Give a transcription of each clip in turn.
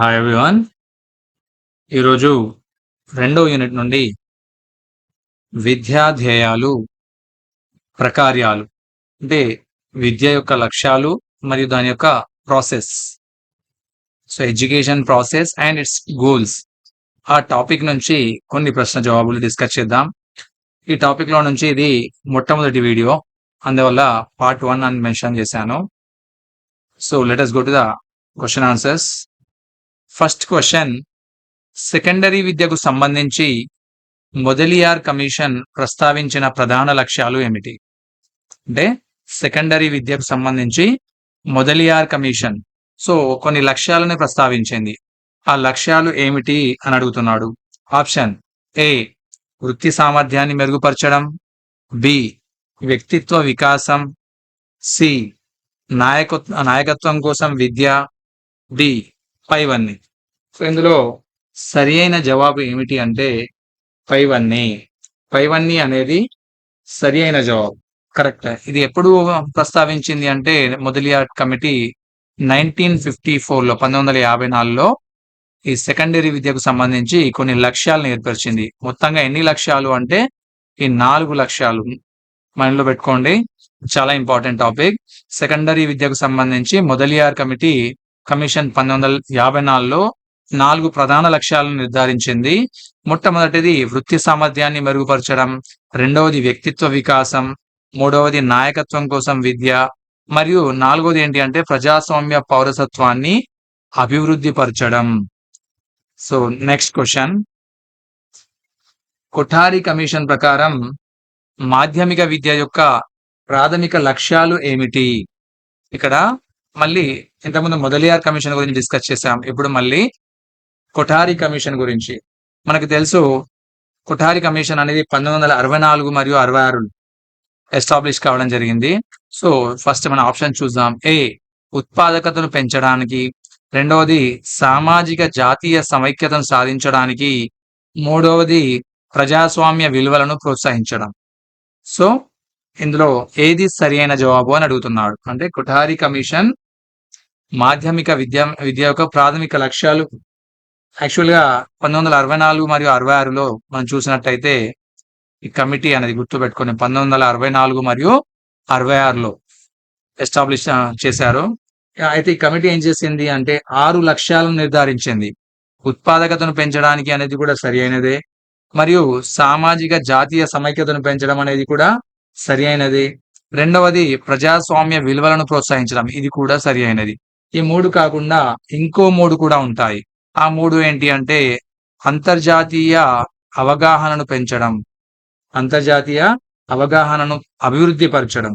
Hi everyone ఈరోజు రెండవ unit నుండి విద్యాధ్యేయాలు ప్రకార్యాలు అంటే విద్య యొక్క లక్ష్యాలు మరియు దాని యొక్క process. So education process and its goals. ఆ టాపిక్ నుంచి కొన్ని ప్రశ్న జవాబులు డిస్కస్ చేద్దాం. ఈ టాపిక్లో నుంచి ఇది మొట్టమొదటి వీడియో. అందువల్ల పార్ట్ వన్ అని మెన్షన్ చేశాను. So let go to the question answers first question secondary విద్యకు సంబంధించి మొదలియార్ కమిషన్ ప్రస్తావించిన ప్రధాన లక్ష్యాలు ఏమిటి? అంటే సెకండరీ విద్యకు సంబంధించి మొదలియార్ కమిషన్. సో కొన్ని లక్ష్యాలను ప్రస్తావించింది. ఆ లక్ష్యాలు ఏమిటి అని అడుగుతున్నాడు. ఆప్షన్ ఏ వృత్తి సామర్థ్యాన్ని మెరుగుపరచడం. బి వ్యక్తిత్వ వికాసం. సి నాయకత్వ నాయకత్వం కోసం విద్య. డి పైవన్నీ. సో ఇందులో సరి అయిన జవాబు ఏమిటి అంటే పైవన్నీ. పైవన్నీ అనేది సరి అయిన జవాబు. కరెక్ట్ ఇది ఎప్పుడు ప్రస్తావించింది అంటే మొదలియార్ కమిటీ నైన్టీన్ ఫిఫ్టీ ఫోర్లో పంతొమ్మిది వందల యాభై నాలుగులో ఈ సెకండరీ విద్యకు సంబంధించి కొన్ని లక్ష్యాలను ఏర్పరిచింది. మొత్తంగా ఎన్ని లక్ష్యాలు అంటే ఈ నాలుగు లక్ష్యాలు. మైండ్లో పెట్టుకోండి. చాలా ఇంపార్టెంట్ టాపిక్. సెకండరీ విద్యకు సంబంధించి మొదలియార్ కమిటీ కమిషన్ పంతొమ్మిది వందల యాభై నాలుగులో నాలుగు ప్రధాన లక్ష్యాలను నిర్ధారించింది. మొట్టమొదటిది వృత్తి సామర్థ్యాన్ని మెరుగుపరచడం రెండవది వ్యక్తిత్వ వికాసం మూడవది నాయకత్వం కోసం విద్య మరియు నాలుగవది ఏంటి అంటే ప్రజాస్వామ్య పౌరసత్వాన్ని అభివృద్ధి పరచడం. So next question Kothari commission ప్రకారం మాధ్యమిక విద్య యొక్క ప్రాథమిక లక్ష్యాలు ఏమిటి? ఇక్కడ మళ్ళీ ఇంతకుముందు మొదలియార్ కమిషన్ గురించి డిస్కస్ చేసాం ఇప్పుడు మళ్ళీ కొఠారి కమిషన్ గురించి. మనకు తెలుసు కొఠారి కమిషన్ అనేది పంతొమ్మిది వందల అరవై నాలుగు మరియు అరవై ఆరు ఎస్టాబ్లిష్ కావడం జరిగింది. సో ఫస్ట్ మన ఆప్షన్ చూద్దాం. ఏ ఉత్పాదకతను పెంచడానికి. రెండవది సామాజిక జాతీయ సమైక్యతను సాధించడానికి. మూడవది ప్రజాస్వామ్య విలువలను ప్రోత్సహించడం. సో ఇందులో ఏది సరి అయిన జవాబు అని అడుగుతున్నాడు. అంటే కుఠారి కమిషన్ మాధ్యమిక విద్య విద్య యొక్క ప్రాథమిక లక్ష్యాలు యాక్చువల్గా పంతొమ్మిది వందల అరవై నాలుగు మరియు అరవై ఆరులో మనం చూసినట్టయితే ఈ కమిటీ అనేది గుర్తుపెట్టుకొని పంతొమ్మిది వందల అరవై నాలుగు మరియు అరవై ఆరులో ఎస్టాబ్లిష్ చేశారు. అయితే ఈ కమిటీ ఏం చేసింది అంటే ఆరు లక్ష్యాలను నిర్ధారించింది. ఉత్పాదకతను పెంచడానికి అనేది కూడా సరి అయినదే. మరియు సామాజిక జాతీయ సమైక్యతను పెంచడం అనేది కూడా సరి అయినది. రెండవది ప్రజాస్వామ్య విలువలను ప్రోత్సహించడం ఇది కూడా సరి అయినది. ఈ మూడు కాకుండా ఇంకో మూడు కూడా ఉంటాయి. ఆ మూడు ఏంటి అంటే అంతర్జాతీయ అవగాహనను పెంచడం అంతర్జాతీయ అవగాహనను అభివృద్ధి పరచడం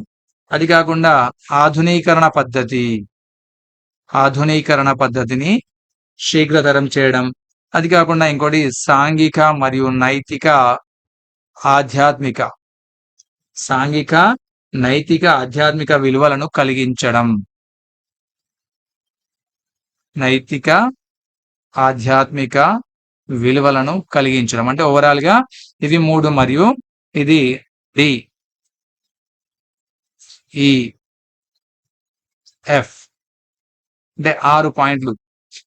అది కాకుండా ఆధునీకరణ పద్ధతి ఆధునీకరణ పద్ధతిని శీఘ్రతరం చేయడం. అది కాకుండా ఇంకోటి సాంఘిక మరియు నైతిక ఆధ్యాత్మిక సాంఘిక నైతిక ఆధ్యాత్మిక విలువలను కలిగించడం. నైతిక ఆధ్యాత్మిక విలువలను కలిగించడం. అంటే ఓవరాల్గా ఇవి మూడు మరియు ఇది డి ఈ ఎఫ్. అంటే ఆరు పాయింట్లు.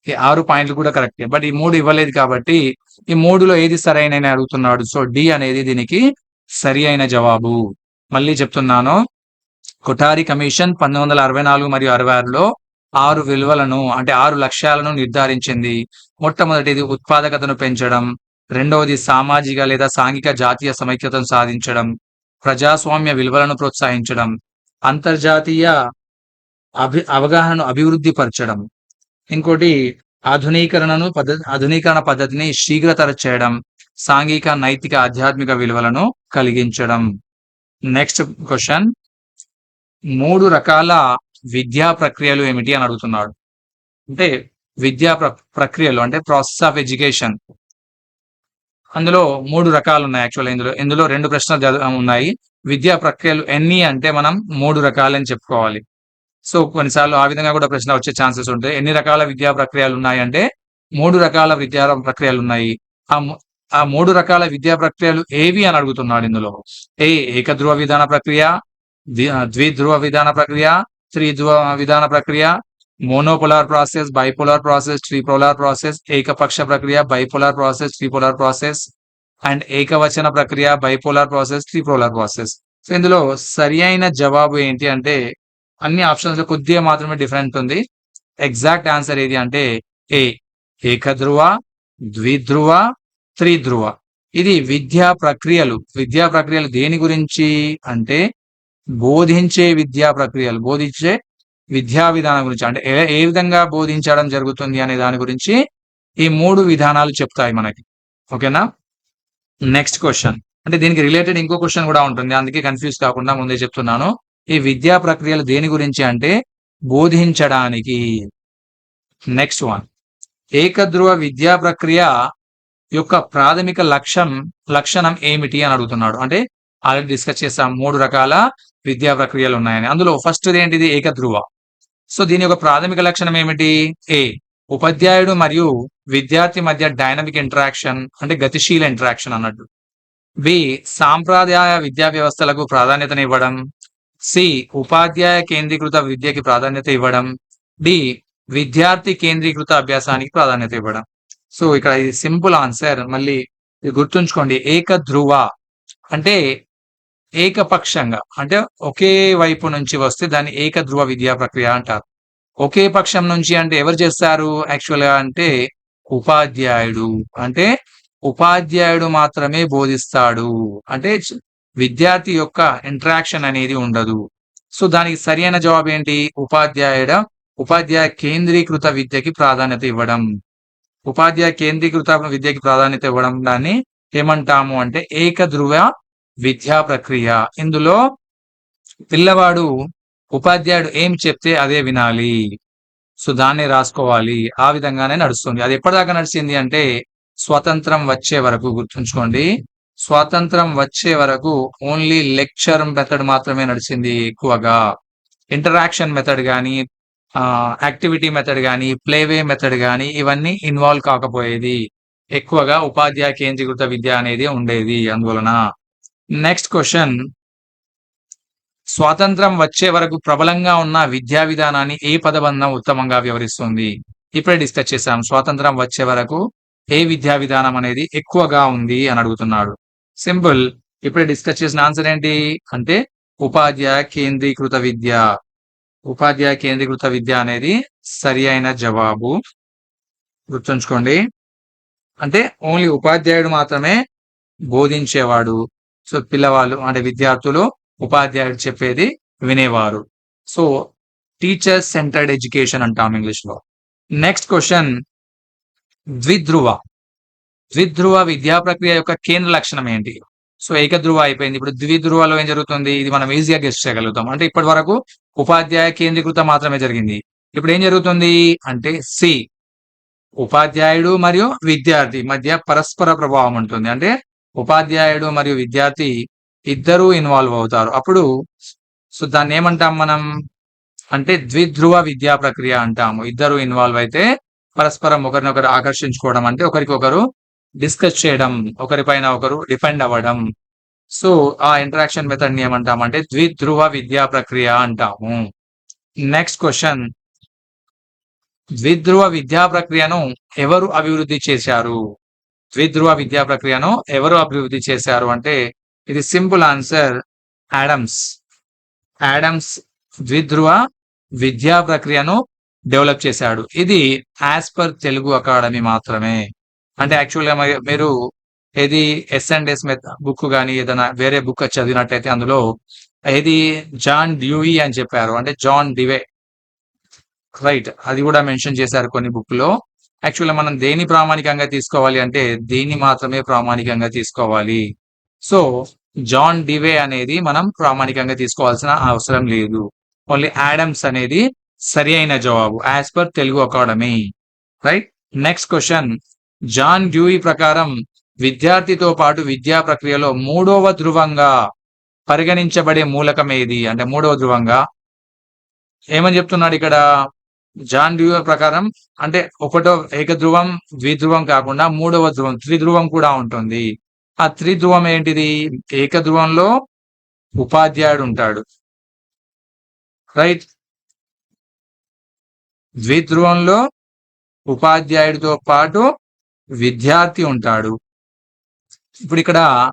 ఈ ఆరు పాయింట్లు కూడా కరెక్టే. బట్ ఈ మూడు ఇవ్వలేదు కాబట్టి ఈ మూడులో ఏది సరైన అడుగుతున్నాడు? సో డి అనేది దీనికి సరి అయిన జవాబు. మళ్ళీ చెప్తున్నాను. కొఠారి కమిషన్ పంతొమ్మిది వందల అరవై నాలుగు మరియు అరవై ఆరులో ఆరు విలువలను అంటే ఆరు లక్ష్యాలను నిర్ధారించింది. మొట్టమొదటిది ఉత్పాదకతను పెంచడం రెండవది సామాజిక లేదా సాంఘిక జాతీయ సమైక్యతను సాధించడం ప్రజాస్వామ్య విలువలను ప్రోత్సహించడం అంతర్జాతీయ అభి అవగాహనను అభివృద్ధి పరచడం ఇంకోటి ఆధునీకరణను పద్ధతి ఆధునీకరణ పద్ధతిని శీఘ్రతర చేయడం సాంఘిక నైతిక ఆధ్యాత్మిక విలువలను కలిగించడం. Next question. మూడు రకాల విద్యా ప్రక్రియలు ఏమిటి అని అడుగుతున్నాడు. అంటే విద్యా ప్రక్రియలు అంటే ప్రాసెస్ ఆఫ్ ఎడ్యుకేషన్. అందులో మూడు రకాలు ఉన్నాయి యాక్చువల్ ఇందులో ఇందులో రెండు ప్రశ్నలు ఉన్నాయి. విద్యా ప్రక్రియలు ఎన్ని అంటే మనం మూడు రకాలని చెప్పుకోవాలి. సో కొన్నిసార్లు ఆ విధంగా కూడా ప్రశ్న వచ్చే ఛాన్సెస్ ఉంటాయి. ఎన్ని రకాల విద్యా ప్రక్రియలు ఉన్నాయి అంటే మూడు రకాల విద్యా ప్రక్రియలు ఉన్నాయి. ఆ ఆ మూడు రకాల విద్యా ప్రక్రియలు ఏవి అని అడుగుతున్నాడు ఇందులో. ఏ ఏకధ్రువ విధాన ప్రక్రియ ద్విధ్రువ విధాన ప్రక్రియ త్రిధ్రువ విధాన ప్రక్రియ monopolar process bipolar process tripolar process ఏకపక్ష ప్రక్రియ bipolar process tripolar process and ఏకవచన ప్రక్రియ bipolar process tripolar process so ఇందులో సరి అయిన జవాబు ఏంటి అంటే అన్ని ఆప్షన్స్లో కొద్దిగా మాత్రమే డిఫరెంట్ ఉంది. ఎగ్జాక్ట్ ఆన్సర్ ఏది అంటే ఏ ఏకధ్రువ ద్విధ్రువ త్రిధ్రువ. ఇది విద్యా ప్రక్రియలు. విద్యా ప్రక్రియలు దేని గురించి అంటే బోధించే విద్యా ప్రక్రియలు బోధించే విద్యా విధానం గురించి అంటే ఏ విధంగా బోధించడం జరుగుతుంది అనే దాని గురించి ఈ మూడు విధానాలు చెప్తాయి మనకి. ఓకేనా? నెక్స్ట్ క్వశ్చన్ అంటే దీనికి రిలేటెడ్ ఇంకో క్వశ్చన్ కూడా ఉంటుంది. అందుకే కన్ఫ్యూజ్ కాకుండా ముందే చెప్తున్నాను. ఈ విద్యా ప్రక్రియలు దేని గురించి అంటే బోధించడానికి. నెక్స్ట్ వన్ ఏకధ్రువ విద్యా ప్రక్రియ యొక్క ప్రాథమిక లక్ష్యం లక్షణం ఏమిటి అని అడుగుతున్నాడు. అంటే ఆల్రెడీ డిస్కస్ చేసాం మూడు రకాల విద్యా ప్రక్రియలు ఉన్నాయని. అందులో ఫస్ట్ ఏంటిది? ఏకధ్రువ. సో దీని యొక్క ప్రాథమిక లక్షణం ఏమిటి? ఏ. ఉపాధ్యాయుడు మరియు విద్యార్థి మధ్య డైనమిక్ ఇంటరాక్షన్ అంటే గతిశీల ఇంటరాక్షన్ అన్నట్టు. బి. సాంప్రదాయ విద్యా వ్యవస్థలకు ప్రాధాన్యతనివ్వడం సి. ఉపాధ్యాయ కేంద్రీకృత విద్యకి ప్రాధాన్యత ఇవ్వడం. డి. విద్యార్థి కేంద్రీకృత అభ్యాసానికి ప్రాధాన్యత ఇవ్వడం. సో ఇక్కడ ఇది సింపుల్ ఆన్సర్. మళ్ళీ గుర్తుంచుకోండి. ఏకధ్రువ. అంటే ఏకపక్షంగా అంటే ఒకే వైపు నుంచి వస్తే దాన్ని ఏక ధ్రువ విద్యా ప్రక్రియ అంటారు. ఒకే పక్షం నుంచి అంటే ఎవరు చేస్తారు? యాక్చువల్గా అంటే ఉపాధ్యాయుడు. అంటే ఉపాధ్యాయుడు మాత్రమే బోధిస్తాడు. అంటే విద్యార్థి యొక్క ఇంటరాక్షన్ అనేది ఉండదు. సో దానికి సరైన జవాబు ఏంటి? ఉపాధ్యాయుడ ఉపాధ్యాయ కేంద్రీకృత విద్యకి ప్రాధాన్యత ఇవ్వడం. ఉపాధ్యాయ కేంద్రీకృత విద్యకి ప్రాధాన్యత ఇవ్వడం దాన్ని ఏమంటాము అంటే ఏకధ్రువ విద్యా ప్రక్రియ. ఇందులో పిల్లవాడు ఉపాధ్యాయుడు ఏం చెప్తే అదే వినాలి. సో దాన్ని రాసుకోవాలి. ఆ విధంగానే నడుస్తుంది. అది ఎప్పటిదాకా నడిచింది అంటే స్వతంత్రం వచ్చే వరకు గుర్తుంచుకోండి. స్వాతంత్రం వచ్చే వరకు ఓన్లీ లెక్చర్ మెథడ్ మాత్రమే నడిచింది ఎక్కువగా. ఇంటరాక్షన్ మెథడ్ కానీ యాక్టివిటీ మెథడ్ కానీ ప్లేవే మెథడ్ కానీ ఇవన్నీ ఇన్వాల్వ్ కాకపోయేది. ఎక్కువగా ఉపాధ్యాయ కేంద్రీకృత విద్య అనేది ఉండేది అందువలన. నెక్స్ట్ క్వశ్చన్ స్వాతంత్రం వచ్చే వరకు ప్రబలంగా ఉన్న విద్యా విధానాన్ని ఏ పదబంధం ఉత్తమంగా వివరిస్తుంది? ఇప్పుడే డిస్కస్ చేశాం. స్వాతంత్రం వచ్చే వరకు ఏ విద్యా విధానం అనేది ఎక్కువగా ఉంది అని అడుగుతున్నాడు. సింపుల్ ఇప్పుడే డిస్కస్ చేసిన ఆన్సర్ ఏంటి? అంటే ఉపాధ్యాయ కేంద్రీకృత విద్య. ఉపాధ్యాయ కేంద్రీకృత విద్య అనేది సరి అయిన జవాబు. గుర్తుంచుకోండి. అంటే ఓన్లీ ఉపాధ్యాయుడు మాత్రమే బోధించేవాడు. సో పిల్లవాళ్ళు అంటే విద్యార్థులు ఉపాధ్యాయుడు చెప్పేది వినేవారు. సో టీచర్ సెంటర్డ్ ఎడ్యుకేషన్ అంటాం ఇంగ్లీష్లో నెక్స్ట్ క్వశ్చన్ ద్విధ్రువ. ద్విధ్రువ విద్యా ప్రక్రియ యొక్క కేంద్ర లక్షణం ఏంటి? సో ఏకధ్రువ అయిపోయింది. ఇప్పుడు ద్విధ్రువలో ఏం జరుగుతుంది? ఇది మనం ఈజీగా గెస్ట్ చేయగలుగుతాం. అంటే ఇప్పటి వరకు ఉపాధ్యాయ కేంద్రీకృత మాత్రమే జరిగింది. ఇప్పుడు ఏం జరుగుతుంది? అంటే సి. ఉపాధ్యాయుడు మరియు విద్యార్థి మధ్య పరస్పర ప్రభావం ఉంటుంది. అంటే ఉపాధ్యాయుడు మరియు విద్యార్థి ఇద్దరూ ఇన్వాల్వ్ అవుతారు. అప్పుడు సో దాన్ని ఏమంటాం మనం? అంటే ద్విధ్రువ విద్యా ప్రక్రియ అంటాము. ఇద్దరు ఇన్వాల్వ్ అయితే పరస్పరం ఒకరినొకరు ఆకర్షించుకోవడం అంటే ఒకరికి ఒకరు డిస్కస్ చేయడం ఒకరిపైన ఒకరు డిపెండ్ అవ్వడం. సో ఆ ఇంటరాక్షన్ మెథడ్ని ఏమంటామంటే ద్విధ్రువ విద్యా ప్రక్రియ అంటాము. Next question. ద్విధ్రువ విద్యా ప్రక్రియను ఎవరు అభివృద్ధి చేశారు? ద్విధ్రువ విద్యా ప్రక్రియను ఎవరు అభివృద్ధి చేశారు అంటే ఇది సింపుల్ ఆన్సర్ యాడమ్స్ యాడమ్స్ ద్విధ్రువ విద్యా ప్రక్రియను డెవలప్ చేశాడు. ఇది యాజ్ పర్ తెలుగు అకాడమీ మాత్రమే. అంటే యాక్చువల్గా మీరు ఏది ఎస్ అండ్ ఎస్ బుక్ కానీ ఏదైనా వేరే బుక్ చదివినట్టయితే అందులో ఏది జాన్ డ్యూయి అని చెప్పారు. అంటే జాన్ డివే. రైట్. అది కూడా మెన్షన్ చేశారు కొన్ని బుక్లో యాక్చువల్గా మనం దేని ప్రామాణికంగా తీసుకోవాలి అంటే దేన్ని మాత్రమే ప్రామాణికంగా తీసుకోవాలి. సో జాన్ డివే అనేది మనం ప్రామాణికంగా తీసుకోవాల్సిన అవసరం లేదు. ఓన్లీ యాడమ్స్ అనేది సరి అయిన జవాబు as per Telugu academy right next question John Dewey ప్రకారం విద్యార్థితో పాటు విద్యా ప్రక్రియలో మూడవ ధ్రువంగా పరిగణించబడే మూలకం ఏది? అంటే మూడవ ధ్రువంగా. ఏమని చెప్తున్నాడు ఇక్కడ? జాన్ డ్యూయర్ ప్రకారం అంటే ఒకటో ఏకధ్రువం ద్విధ్రువం కాకుండా మూడవ ధ్రువం త్రిధ్రువం కూడా ఉంటుంది. ఆ త్రిధ్రువం ఏంటిది? ఏకధ్రువంలో ఉపాధ్యాయుడు ఉంటాడు. రైట్? ద్విధ్రువంలో ఉపాధ్యాయుడితో పాటు విద్యార్థి ఉంటాడు. ఇప్పుడు ఇక్కడ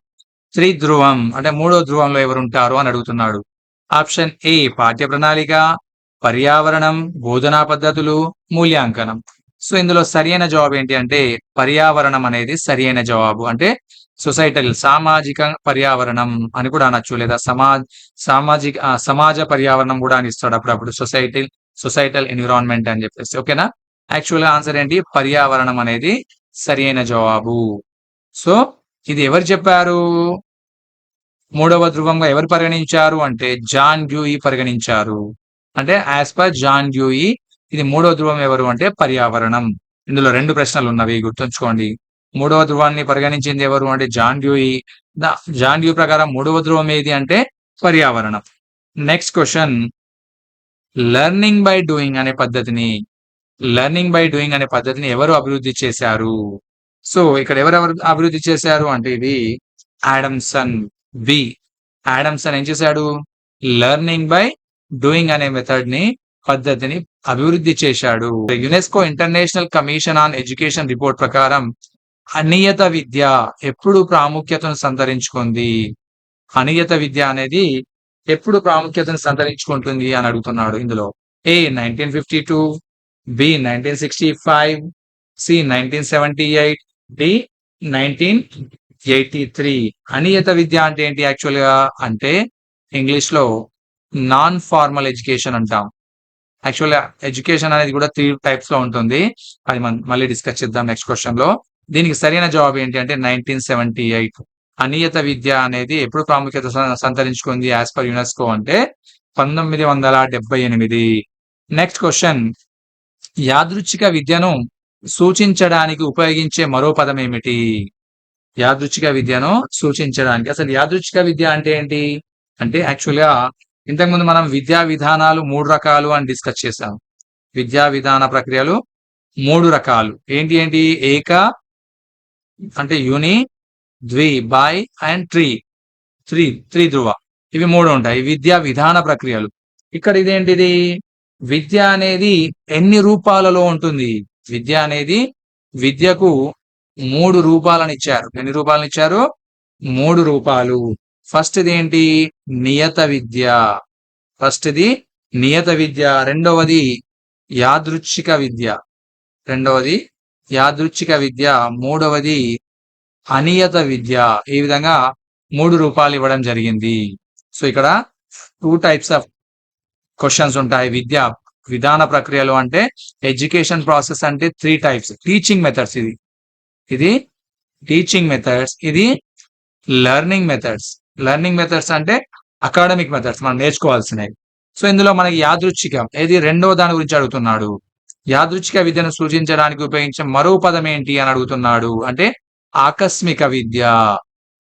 త్రిధ్రువం అంటే మూడో ధ్రువంలో ఎవరు ఉంటారు అని అడుగుతున్నాడు. ఆప్షన్ ఏ పాఠ్య ప్రణాళిక పర్యావరణం బోధనా పద్ధతులు మూల్యాంకనం. సో ఇందులో సరైన జవాబు ఏంటి అంటే పర్యావరణం అనేది సరైన జవాబు. అంటే సొసైటల్ సామాజిక పర్యావరణం అని కూడా అనొచ్చు లేదా సమాజ్ సామాజిక సమాజ పర్యావరణం కూడా అని ఇస్తాడు అప్పుడప్పుడు సొసైటీ సొసైటల్ ఎన్విరాన్మెంట్ అని చెప్పేసి. ఓకేనా? యాక్చువల్ ఆన్సర్ ఏంటి? పర్యావరణం అనేది సరైన జవాబు. సో ఇది ఎవరు చెప్పారు? మూడవ ధ్రువంగా ఎవరు పరిగణించారు అంటే జాన్ డ్యూయి పరిగణించారు. అంటే యాజ్ పర్ జాన్ డ్యూయి ఇది మూడవ ధ్రువం ఎవరు అంటే పర్యావరణం. ఇందులో రెండు ప్రశ్నలు ఉన్నవి గుర్తుంచుకోండి. మూడవ ధ్రువాన్ని పరిగణించింది ఎవరు అంటే జాన్ డ్యూయి జాన్ డ్యూ ప్రకారం మూడవ ధ్రువం ఏది అంటే పర్యావరణం. Next question learning by doing అనే పద్ధతిని లెర్నింగ్ బై డూయింగ్ అనే పద్ధతిని ఎవరు అభివృద్ధి చేశారు? సో ఇక్కడ ఎవరెవరు అభివృద్ధి చేశారు అంటే ఇది యాడమ్సన్ బి యాడమ్సన్ ఏం చేశాడు? లెర్నింగ్ బై డూయింగ్ అనే మెథడ్ని పద్ధతిని అభివృద్ధి చేశాడు. UNESCO international commission on education report ప్రకారం అనియత విద్య ఎప్పుడు ప్రాముఖ్యతను సంతరించుకుంది? అనియత విద్య అనేది ఎప్పుడు ప్రాముఖ్యతను సంతరించుకుంటుంది అని అడుగుతున్నాడు ఇందులో. A nineteen fifty two B nineteen sixty five C nineteen seventy eight D nineteen eighty three అనియత విద్య అంటే ఏంటి యాక్చువల్గా అంటే ఇంగ్లీష్లో నాన్ ఫార్మల్ ఎడ్యుకేషన్ అంటాం యాక్చువల్ ఎడ్యుకేషన్ అనేది కూడా త్రీ టైప్స్లో ఉంటుంది. అది మనం మళ్ళీ డిస్కస్ చేద్దాం నెక్స్ట్ క్వశ్చన్లో. దీనికి సరైన జవాబు ఏంటి అంటే నైన్టీన్ సెవెంటీ ఎయిట్ అనియత విద్య అనేది ఎప్పుడు ప్రాముఖ్యత సంతరించుకుంది యాజ్ పర్ యునెస్కో అంటే పంతొమ్మిది వందల డెబ్బై ఎనిమిది. నెక్స్ట్ క్వశ్చన్ యాదృచ్ఛిక విద్యను సూచించడానికి ఉపయోగించే మరో పదం ఏమిటి? యాదృచ్ఛిక విద్యను సూచించడానికి. అసలు యాదృచ్ఛిక విద్య అంటే ఏంటి? అంటే యాక్చువల్గా ఇంతకుముందు మనం విద్యా విధానాలు మూడు రకాలు అని డిస్కస్ చేసాం విద్యా విధాన ప్రక్రియలు మూడు రకాలు. ఏంటి ఏంటి? ఏక అంటే యుని ద్వి bi and tri three. Three ధ్రువ ఇవి మూడు ఉంటాయి. విద్యా విధాన ప్రక్రియలు. ఇక్కడ ఇదేంటిది? విద్య అనేది ఎన్ని రూపాలలో ఉంటుంది? విద్య అనేది విద్యకు మూడు రూపాలను ఇచ్చారు. ఎన్ని రూపాలను ఇచ్చారు? మూడు రూపాలు. ఫస్ట్ ఏంటి? నియత విద్య. ఫస్ట్ది నియత విద్య. రెండవది యాదృచ్ఛిక విద్య. రెండవది యాదృచ్ఛిక విద్య. మూడవది అనియత విద్య. ఈ విధంగా మూడు రూపాలు ఇవ్వడం జరిగింది. సో ఇక్కడ టూ టైప్స్ ఆఫ్ క్వశ్చన్స్ ఉంటాయి. విద్య విధాన ప్రక్రియలు అంటే ఎడ్యుకేషన్ ప్రాసెస్ అంటే త్రీ టైప్స్ టీచింగ్ మెథడ్స్ ఇది. ఇది టీచింగ్ మెథడ్స్ ఇది లెర్నింగ్ మెథడ్స్ లెర్నింగ్ మెథడ్స్ అంటే అకాడమిక్ మెథడ్స్ మనం నేర్చుకోవాల్సినవి. సో ఇందులో మనకి యాదృచ్ఛికం. ఏది రెండవ దాని గురించి అడుగుతున్నాడు. యాదృచ్ఛిక విద్యను సూచించడానికి ఉపయోగించే మరో పదం ఏంటి అని అడుగుతున్నాడు. అంటే ఆకస్మిక విద్య.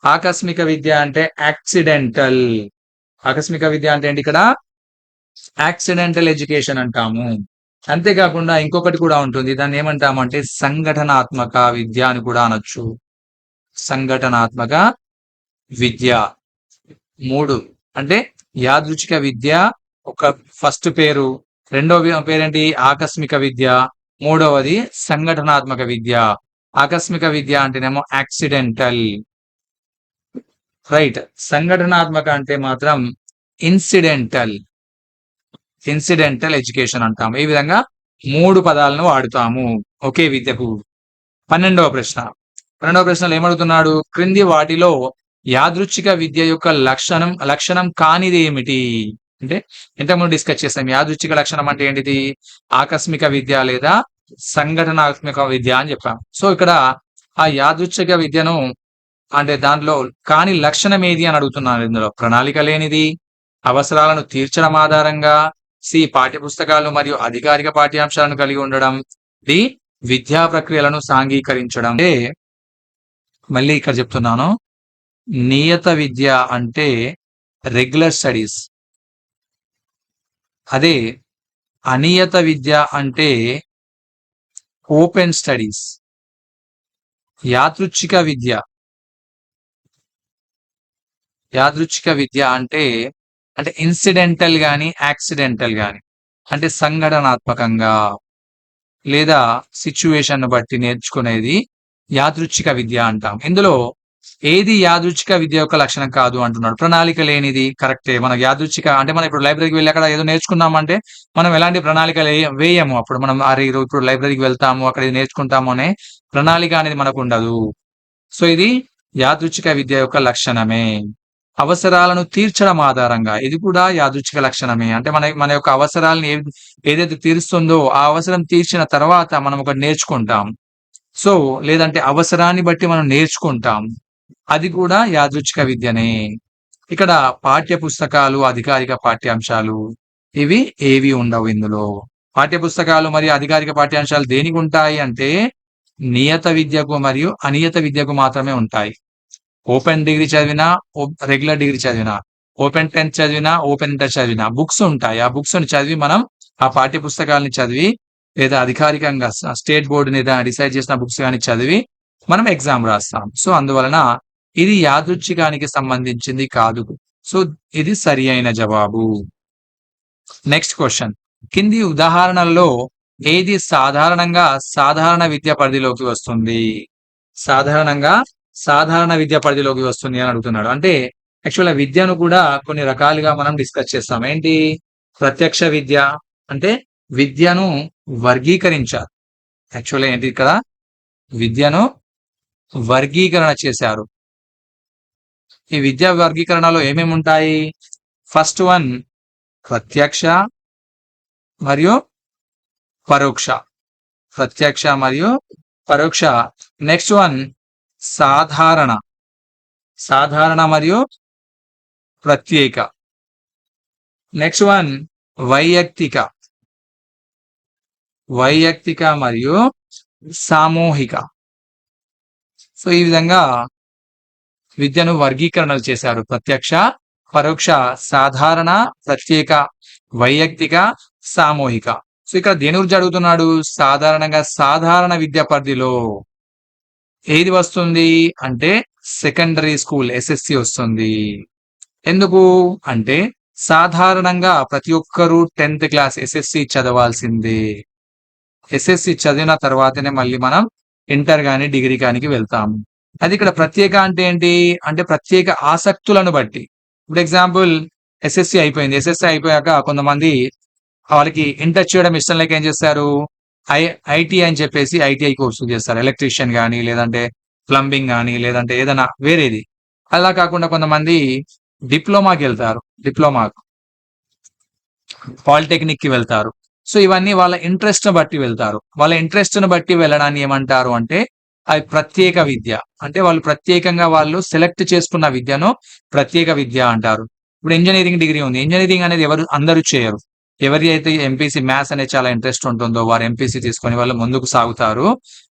ఆకస్మిక విద్య అంటే యాక్సిడెంటల్. ఆకస్మిక విద్య అంటే ఏంటి ఇక్కడ? యాక్సిడెంటల్ ఎడ్యుకేషన్ అంటాము. అంతేకాకుండా ఇంకొకటి కూడా ఉంటుంది. దాన్ని ఏమంటామంటే సంఘటనాత్మక విద్య అని కూడా అనొచ్చు. సంఘటనాత్మక విద్య. మూడు. అంటే యాదృచ్ఛిక విద్య ఒక ఫస్ట్ పేరు. రెండవ పేరేంటి? ఆకస్మిక విద్య. మూడవది సంఘటనాత్మక విద్య. ఆకస్మిక విద్య అంటేనేమో యాక్సిడెంటల్. రైట్. సంఘటనాత్మక అంటే మాత్రం ఇన్సిడెంటల్. ఇన్సిడెంటల్ ఎడ్యుకేషన్ అంటాము. ఈ విధంగా మూడు పదాలను వాడుతాము ఒకే విద్యకు. పన్నెండవ ప్రశ్న. పన్నెండవ ప్రశ్నలు ఏమడుగుతున్నాడు? క్రింది వాటిలో యాదృచ్ఛిక విద్య యొక్క లక్షణం లక్షణం కానిది ఏమిటి? అంటే ఇంతకుముందు డిస్కస్ చేస్తాం యాదృచ్ఛిక లక్షణం అంటే ఏంటిది? ఆకస్మిక విద్య లేదా సంఘటనాత్మక విద్య అని చెప్పాం. సో ఇక్కడ ఆ యాదృచ్ఛిక విద్యను అంటే దాంట్లో కాని లక్షణం ఏది అని అడుగుతున్నాను ఇందులో. ప్రణాళిక లేనిది అవసరాలను తీర్చడం ఆధారంగా సి పాఠ్య పుస్తకాలు మరియు అధికారిక పాఠ్యాంశాలను కలిగి ఉండడం డి విద్యా ప్రక్రియలను సాంఘీకరించడం. అంటే మళ్ళీ ఇక్కడ చెప్తున్నాను నియత విద్య అంటే రెగ్యులర్ స్టడీస్. అదే అనియత విద్య అంటే ఓపెన్ స్టడీస్. యాదృచ్ఛిక విద్య. యాదృచ్ఛిక విద్య అంటే అంటే ఇన్సిడెంటల్ కానీ యాక్సిడెంటల్ కానీ అంటే సంఘటనాత్మకంగా లేదా సిచ్యువేషన్ బట్టి నేర్చుకునేది యాదృచ్ఛిక విద్య అంటాం. ఇందులో ఏది యాదృచ్ఛిక విద్య యొక్క లక్షణం కాదు అంటున్నాడు. ప్రణాళిక లేనిది కరెక్టే మన యాదృచ్ఛిక అంటే మనం ఇప్పుడు లైబ్రరీకి వెళ్ళి అక్కడ ఏదో నేర్చుకున్నామంటే మనం ఎలాంటి ప్రణాళిక వేయము? అప్పుడు మనం అరే ఇప్పుడు లైబ్రరీకి వెళ్తాము అక్కడ నేర్చుకుంటాము అనే ప్రణాళిక అనేది మనకు ఉండదు. సో ఇది యాదృచ్ఛిక విద్య యొక్క లక్షణమే. అవసరాలను తీర్చడం ఆధారంగా ఇది కూడా యాదృచ్ఛిక లక్షణమే. అంటే మన మన యొక్క అవసరాలను ఏదైతే తీరుస్తుందో ఆ అవసరం తీర్చిన తర్వాత మనం ఒకటి నేర్చుకుంటాం. సో లేదంటే అవసరాన్ని బట్టి మనం నేర్చుకుంటాం. అది కూడా యాదృచ్ఛిక విద్యనే. ఇక్కడ పాఠ్య పుస్తకాలు అధికారిక పాఠ్యాంశాలు ఇవి ఏవి ఉండవు ఇందులో. పాఠ్య పుస్తకాలు మరియు అధికారిక పాఠ్యాంశాలు దేనికి ఉంటాయి అంటే నియత విద్యకు మరియు అనియత విద్యకు మాత్రమే ఉంటాయి. ఓపెన్ డిగ్రీ చదివినా రెగ్యులర్ డిగ్రీ చదివినా ఓపెన్ టెన్త్ చదివినా ఓపెన్ ఇంటర్ చదివినా బుక్స్ ఉంటాయి. ఆ బుక్స్ చదివి మనం ఆ పాఠ్య పుస్తకాలని చదివి లేదా అధికారికంగా స్టేట్ బోర్డు డిసైడ్ చేసిన బుక్స్ కానీ చదివి మనం ఎగ్జామ్ రాస్తాం. సో అందువలన ఇది యాదృచ్ఛికానికి సంబంధించింది కాదు. సో ఇది సరి అయిన జవాబు. నెక్స్ట్ క్వశ్చన్ కింది ఉదాహరణల్లో ఏది సాధారణంగా సాధారణ విద్య పరిధిలోకి వస్తుంది? సాధారణంగా సాధారణ విద్య పరిధిలోకి వస్తుంది అని అడుగుతున్నాడు. అంటే యాక్చువల్ విద్యను కూడా కొన్ని రకాలుగా మనం డిస్కస్ చేస్తాం. ఏంటి? ప్రత్యక్ష విద్య. అంటే విద్యను వర్గీకరించారు యాక్చువల్గా ఏంటి ఇక్కడ? విద్యను వర్గీకరణ చేశారు. ఈ విద్యా వర్గీకరణలో ఏమేమి ఉంటాయి? ఫస్ట్ వన్ ప్రత్యక్ష మరియు పరోక్ష. ప్రత్యక్ష మరియు పరోక్ష. నెక్స్ట్ వన్ సాధారణ. సాధారణ మరియు ప్రత్యేక. Next one వైయక్తిక. వైయక్తిక మరియు సామూహిక. సో ఈ విధంగా విద్యను వర్గీకరణలు చేశారు. ప్రత్యక్ష పరోక్ష సాధారణ ప్రత్యేక వైయక్తిక సామూహిక. సో ఇక్కడ దేని గురించి అడుగుతున్నాడు సాధారణంగా సాధారణ విద్య పరిధిలో ఏది వస్తుంది అంటే సెకండరీ స్కూల్ ఎస్ఎస్సి వస్తుంది. ఎందుకు అంటే సాధారణంగా ప్రతి ఒక్కరూ టెన్త్ క్లాస్ ఎస్ఎస్సి చదవాల్సిందే. ఎస్ఎస్సి చదివిన తర్వాతనే మళ్ళీ మనం ఇంటర్ కానీ డిగ్రీ కానికి వెళ్తాము అది ఇక్కడ ప్రత్యేక అంటే ఏంటి? అంటే ప్రత్యేక ఆసక్తులను బట్టి. ఇప్పుడు ఎగ్జాంపుల్ ఎస్ఎస్సి అయిపోయింది. ఎస్ఎస్సి అయిపోయాక కొంతమంది వాళ్ళకి ఇంటర్ చేయడం ఇష్టం లేక ఏం చేస్తారు? ఐ ఐటీ అని చెప్పేసి ఐటీఐ కోర్సు చేస్తారు. ఎలక్ట్రీషియన్ కానీ లేదంటే ప్లంబింగ్ కానీ లేదంటే ఏదైనా వేరేది. అలా కాకుండా కొంతమంది డిప్లొమాకి వెళ్తారు. డిప్లొమాకు. పాలిటెక్నిక్కి వెళ్తారు. సో ఇవన్నీ వాళ్ళ ఇంట్రెస్ట్ బట్టి వెళ్తారు. వాళ్ళ ఇంట్రెస్ట్ను బట్టి వెళ్ళడాన్ని ఏమంటారు అంటే అది ప్రత్యేక విద్య. అంటే వాళ్ళు ప్రత్యేకంగా వాళ్ళు సెలెక్ట్ చేసుకున్న విద్యను ప్రత్యేక విద్య అంటారు. ఇప్పుడు ఇంజనీరింగ్ డిగ్రీ ఉంది. ఇంజనీరింగ్ అనేది ఎవరు అందరూ చేయరు. ఎవరి అయితే ఎంపీసీ మ్యాథ్స్ అనేది చాలా ఇంట్రెస్ట్ ఉంటుందో వారు ఎంపీసీ తీసుకొని వాళ్ళు ముందుకు సాగుతారు.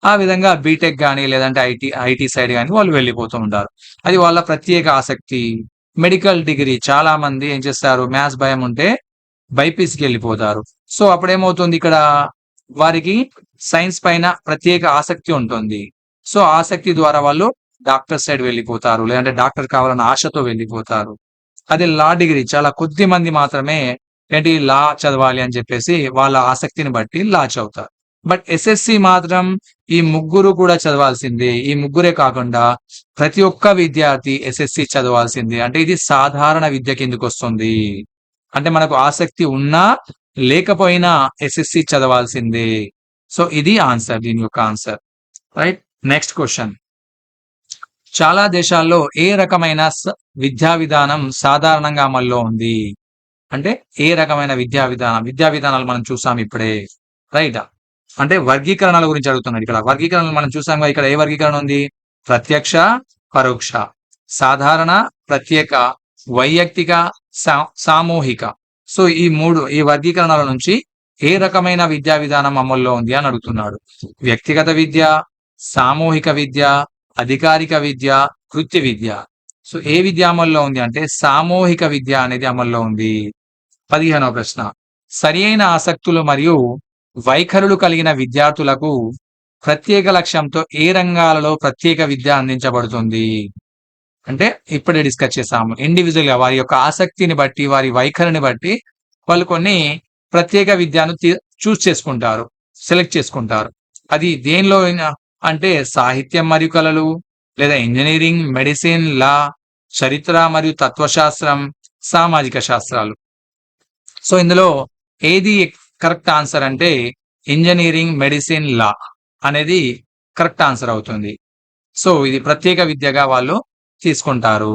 ఆ విధంగా బీటెక్ కానీ లేదంటే ఐటీ ఐటీ సైడ్ కానీ వాళ్ళు వెళ్ళిపోతూ ఉంటారు. అది వాళ్ళ ప్రత్యేక ఆసక్తి. మెడికల్ డిగ్రీ చాలా మంది ఏం చేస్తారు? మ్యాథ్స్ భయం ఉంటే బైపీసీకి వెళ్ళిపోతారు. సో అప్పుడేమవుతుంది ఇక్కడ? వారికి సైన్స్ పైన ప్రత్యేక ఆసక్తి ఉంటుంది. సో ఆసక్తి ద్వారా వాళ్ళు డాక్టర్ సైడ్ వెళ్ళిపోతారు. లేదంటే డాక్టర్ కావాలన్న ఆశతో వెళ్ళిపోతారు. అది లా డిగ్రీ. చాలా కొద్ది మంది మాత్రమే ఏంటి లా చదవాలి అని చెప్పేసి వాళ్ళ ఆసక్తిని బట్టి లా చదువుతారు. బట్ ఎస్ఎస్సి మాత్రం ఈ ముగ్గురు కూడా చదవాల్సిందే. ఈ ముగ్గురే కాకుండా ప్రతి ఒక్క విద్యార్థి ఎస్ఎస్సి చదవాల్సిందే. అంటే ఇది సాధారణ విద్య కిందకు వస్తుంది. అంటే మనకు ఆసక్తి ఉన్నా లేకపోయినా ఎస్ఎస్సి చదవాల్సిందే. సో ఇది ఆన్సర్ దీని యొక్క ఆన్సర్. రైట్? Next question. చాలా దేశాల్లో ఏ రకమైన విద్యా విధానం సాధారణంగా అమల్లో ఉంది? అంటే ఏ రకమైన విద్యా విధానం? విద్యా విధానాలు మనం చూసాం ఇప్పుడే. రైట్? అంటే వర్గీకరణల గురించి అడుగుతున్నాడు ఇక్కడ. వర్గీకరణలు మనం చూసాం ఇక్కడ ఏ వర్గీకరణ ఉంది? ప్రత్యక్ష పరోక్ష. సాధారణ ప్రత్యేక. వైయక్తిక సామూహిక. సో ఈ మూడు ఈ వర్గీకరణల నుంచి ఏ రకమైన విద్యా విధానం అమల్లో ఉంది అని అడుగుతున్నాడు. వ్యక్తిగత విద్య సామూహిక విద్య అధికారిక విద్య వృత్తి విద్య. సో ఏ విద్య అమల్లో ఉంది అంటే సామూహిక విద్య అనేది అమల్లో ఉంది. పదిహేనవ ప్రశ్న. సరి ఆసక్తులు మరియు వైఖరులు కలిగిన విద్యార్థులకు ప్రత్యేక లక్ష్యంతో ఏ రంగాలలో ప్రత్యేక విద్య అందించబడుతుంది? అంటే ఇప్పుడే డిస్కస్ చేసాము ఇండివిజువల్గా వారి యొక్క ఆసక్తిని బట్టి వారి వైఖరిని బట్టి వాళ్ళు కొన్ని ప్రత్యేక విద్యను చూస్ చేసుకుంటారు సెలెక్ట్ చేసుకుంటారు. అది దేనిలో అంటే సాహిత్యం మరియు కళలు లేదా ఇంజనీరింగ్ మెడిసిన్ లా చరిత్ర మరియు తత్వశాస్త్రం సామాజిక శాస్త్రాలు. సో ఇందులో ఏది కరెక్ట్ ఆన్సర్ అంటే ఇంజనీరింగ్ మెడిసిన్ లా అనేది కరెక్ట్ ఆన్సర్ అవుతుంది. సో ఇది ప్రత్యేక విద్యగా వాళ్ళు తీసుకుంటారు